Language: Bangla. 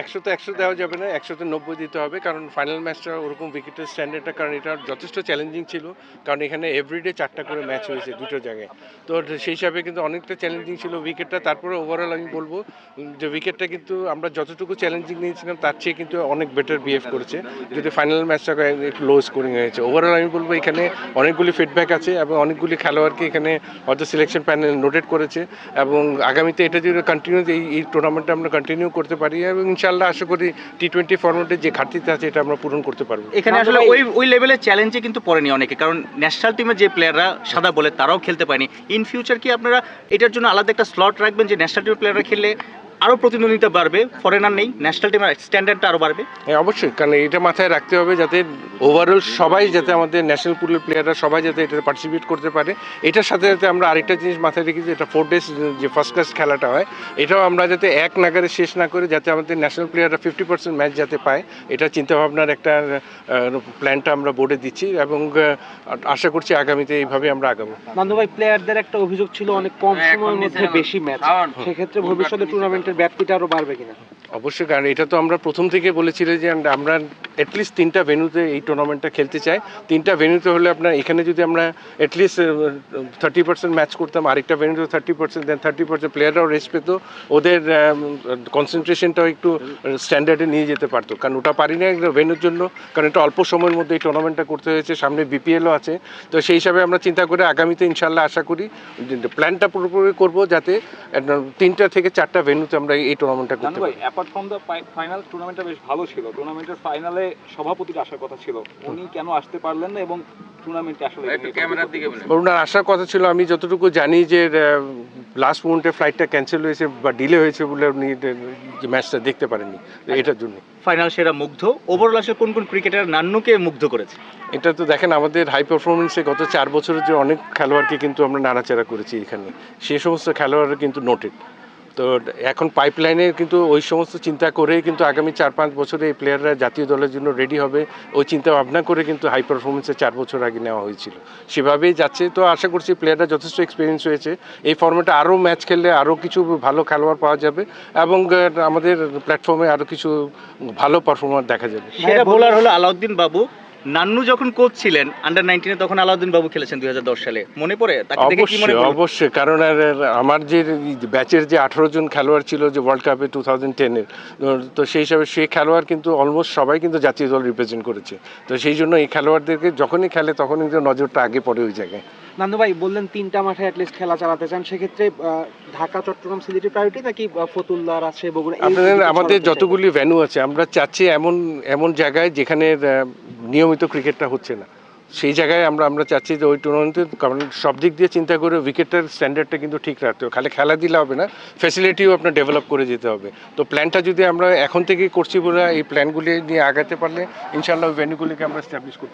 একশোতে একশো দেওয়া যাবে না, একশোতে নব্বই দিতে হবে, কারণ ফাইনাল ম্যাচটা ওরকম উইকেটের স্ট্যান্ডার্ডটা কারণ এটা যথেষ্ট চ্যালেঞ্জিং ছিল, কারণ এখানে এভরিডে চারটা করে ম্যাচ হয়েছে দুটো জায়গায়। তো সেই হিসাবে কিন্তু অনেকটা চ্যালেঞ্জিং ছিল উইকেটটা তারপরে ওভারঅল আমি বলব যে উইকেটটা কিন্তু আমরা যতটুকু চ্যালেঞ্জিং নিয়েছিলাম, তার চেয়ে কিন্তু অনেক বেটার বিহেভ করেছে, যদি ফাইনাল ম্যাচটা একটু লো স্কোরিং হয়েছে। ওভারঅল আমি বলব এখানে অনেকগুলি ফিডব্যাক আছে এবং অনেকগুলি খেলোয়াড়কে এখানে হয়তো সিলেকশন প্যানেল নোটেড করেছে এবং আগামীতে এটা যদি কন্টিনিউ এই টুর্নামেন্টটা আমরা কন্টিনিউ করতে পারি এবং ইনশাল্লাহ আশা করি টি টোয়েন্টি ফর্মেটের যে ঘাটতিতে আছে এটা আমরা পূরণ করতে পারব। এখানে আসলে ওই ওই লেভেলের চ্যালেঞ্জে কিন্তু পড়েনি অনেকে কারণ ন্যাশনাল টিমের যে প্লেয়াররা সাদা বলে তারাও খেলতে পারেনি। ইন ফিউচার কি আপনারা এটার জন্য আলাদা একটা স্লট রাখবেন যে ন্যাশনাল টিমের প্লেয়াররা খেললে আরও প্রতিদ্বন্দ্বিতা বাড়বে। ফরেনার নেই ন্যাশনাল টিমের স্ট্যান্ডার্ডটা আরও বাড়বে। হ্যাঁ অবশ্যই কারণ এটা মাথায় রাখতে হবে যাতে ওভারঅল সবাই যাতে আমাদের ন্যাশনাল পুলের প্লেয়াররা সবাই যাতে এটাতে পার্টিসিপেট করতে পারে। এটার সাথে সাথে আমরা আরেকটা জিনিস মাথায় রেখি যে এটা ফোর ডেজ যে ফার্স্ট ক্লাস খেলাটা হয় এটাও আমরা যাতে এক নাগারে শেষ না করে যাতে আমাদের ন্যাশনাল প্লেয়াররা ফিফটি পার্সেন্ট ম্যাচ যাতে পায় এটা চিন্তাভাবনার একটা প্ল্যানটা আমরা বোর্ডে দিচ্ছি এবং আশা করছি আগামীতে এইভাবে আমরা আগাবো। নান্দু ভাই প্লেয়ারদের একটা অভিযোগ ছিল অনেক কম সময়ের মধ্যে বেশি ম্যাচ সেক্ষেত্রে ভবিষ্যতে টুর্নামেন্টের ব্যাপ্তিটা আরও বাড়বে কিনা? অবশ্যই, কারণ এটা তো আমরা প্রথম থেকে বলেছিলাম যে আমরা অ্যাটলিস্ট তিনটা ভেন্যুতে এই টুর্নামেন্টটা খেলতে চাই তিনটা ভেন্যুতে হলে আপনার এখানে যদি আমরা অ্যাটলিস্ট থার্টি পার্সেন্ট ম্যাচ করতাম আরেকটা ভেন্যুতে thirty percent then thirty percent প্লেয়াররাও rest পেতো। ওদের কনসেন্ট্রেশনটাও একটু স্ট্যান্ডার্ডে নিয়ে যেতে পারতো। কারণ ওটা পারি না একটা ভেন্যুর জন্য। কারণ এটা অল্প সময়ের মধ্যে এই টুর্নামেন্টটা করতে হয়েছে। সামনে বিপিএলও আছে। তো সেই হিসাবে আমরা চিন্তা করে আগামীতে ইনশাল্লাহ আশা করি প্ল্যানটা পুরোপুরি করব যাতে তিনটা থেকে চারটা ভেন্যুতে আমরা এই টুর্নামেন্টটা করতে পারি। অ্যাপার্ট ফ্রম দ্য ফাইনাল টুর্নামেন্টটা বেশ ভালো ছিল। টুর্নামেন্টের ফাইনালে সভাপতির আসার কথা ছিল। উনি কেন আসতে পারলেন না এবং টুর্নামেন্টে আসলে ক্যামেরার দিকে ওনার আসার কথা ছিল আমি যতটুকু জানি যে লাস্ট মোমেন্টে ফ্লাইটটা ক্যান্সেল হয়েছে বা ডিলে হয়েছে বলে উনি যে ম্যাচটা দেখতে পারেননি তো এটার জন্য। ফাইনাল সেরা মুগ্ধ। ওভারঅল আসলে কোন কোন ক্রিকেটার নান্নুকে মুগ্ধ করেছে? এটা তো দেখেন আমাদের হাই পারফরমেন্সে গত চার বছরের যে অনেক খেলোয়াড়কে কিন্তু আমরা নাড়াচাড়া করেছি এখানে। সে সমস্ত খেলোয়াড়রা কিন্তু নোটেড তো এখন পাইপলাইনে কিন্তু ওই সমস্ত চিন্তা করেই কিন্তু আগামী চার পাঁচ বছরে এই প্লেয়াররা জাতীয় দলের জন্য রেডি হবে। ওই চিন্তা ভাবনা করে কিন্তু হাই পারফরমেন্সে চার বছর আগে নেওয়া হয়েছিল। সেভাবেই যাচ্ছে। তো আশা করছি প্লেয়াররা যথেষ্ট এক্সপিরিয়েন্স হয়েছে। এই ফর্মেটে আরও ম্যাচ খেললে আরও কিছু ভালো খেলোয়াড় পাওয়া যাবে এবং আমাদের প্ল্যাটফর্মে আরও কিছু ভালো পারফরমার দেখা যাবে। সেরা বোলার হলো আলাউদ্দিন বাবু। নান্নু যখন কোচ ছিলেন আন্ডার নাইনটিনে তখন আলাউদ্দিন বাবু খেলেছেন দু হাজার দশ সালে। মনে পড়ে? তাকে দেখে কি মনে অবশ্যই কারণ আমার যে ব্যাচের যে আঠারো জন খেলোয়াড় ছিল যে ওয়ার্ল্ড কাপে টু থাউজেন্ড টেনের তো সেই হিসাবে সেই খেলোয়াড় কিন্তু অলমোস্ট সবাই কিন্তু জাতীয় দল রিপ্রেজেন্ট করেছে। তো সেই জন্য এই খেলোয়াড়দেরকে যখনই খেলে তখন কিন্তু নজরটা আগে পড়ে ওই জায়গায়। নান্দু ভাই বললেন তিনটা মাঠে অ্যাটলিস্ট খেলা চালাতে চান। সেক্ষেত্রে আহ, ঢাকা চট্টগ্রাম সিলেটের প্রায়োরিটি নাকি ফতুল্লা রাজশাহী বগুড়া আমাদের যতগুলি ভ্যানু আছে আমরা চাচ্ছি এমন এমন জায়গায় যেখানে নিয়মিত ক্রিকেটটা হচ্ছে না। সেই জায়গায় আমরা আমরা চাচ্ছি যে ওই টুর্নামেন্টে কারণ সব দিক দিয়ে চিন্তা করে উইকেটের স্ট্যান্ডার্ডটা কিন্তু ঠিক রাখতে হবে। খালি খেলা দিলে হবে না ফ্যাসিলিটিও আপনার ডেভেলপ করে যেতে হবে। তো প্ল্যানটা যদি আমরা এখন থেকেই করছি বলে, এই প্ল্যানগুলি নিয়ে আগাতে পারলে, ইনশাআল্লাহ ভেন্যুগুলিকে আমরা স্ট্যাবলিশ করতে